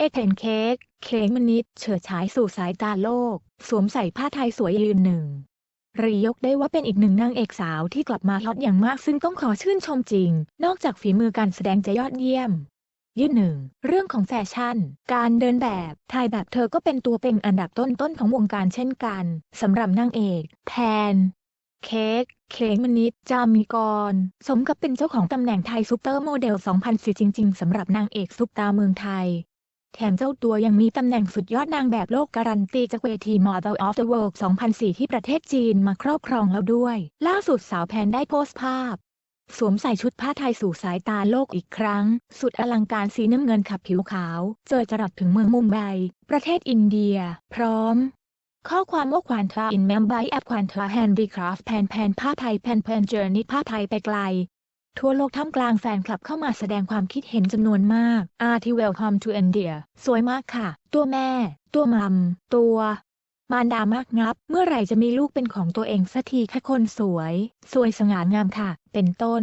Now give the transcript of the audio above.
เอเทนเค้ก เค้กมนิดเฉิดฉายสู่สายตาโลก สวมใส่ผ้าไทยสวยยืนหนึ่ง รียกได้ว่าเป็นอีกหนึ่งนางเอกสาวที่กลับมาฮอตอย่างมากซึ่งต้องขอชื่นชมจริง นอกจากฝีมือการแสดงจะยอดเยี่ยมยืนหนึ่ง เรื่องของแฟชั่น การเดินแบบ ถ่ายแบบเธอก็เป็นตัวเป็นอันดับต้นๆของวงการเช่นกันสำหรับนางเอกแพนเค้ก เค้กมนิด จามีกร สมกับเป็นเจ้าของตำแหน่งไทยซูเปอร์โมเดล 2004 จริง ๆ สำหรับนางเอกซุปตาเมืองไทย แถมเจ้าตัวยังมีตำแหน่งสุดยอดนางแบบโลกการันตีจากเวที Model of the World 2004 ที่ประเทศจีนมาครอบครองแล้วด้วย ล่าสุดสาวแพนได้โพสต์ภาพ สวมใส่ชุดผ้าไทยสู่สายตาโลกอีกครั้ง สุดอลังการสีน้ำเงินขับผิวขาว เจอจรัสถึงเมืองมุมไบ ประเทศอินเดีย พร้อมข้อความว่าควานทราอินแมมไบแอปควานทราแฮนดีคราฟแพนแพนผ้าไทยแพนแพนเจอร์นิผ้าไทยไปไกล ทั่วโลกท่ามกลางแฟนคลับเข้ามาแสดงความคิดเห็นจำนวนมาก อาที่ Welcome to India สวยมากค่ะ ตัวแม่ ตัวมัม ตัว มารดามากงับ เมื่อไหร่จะมีลูกเป็นของตัวเองสักทีแค่คนสวย สวยสง่างามค่ะ เป็นต้น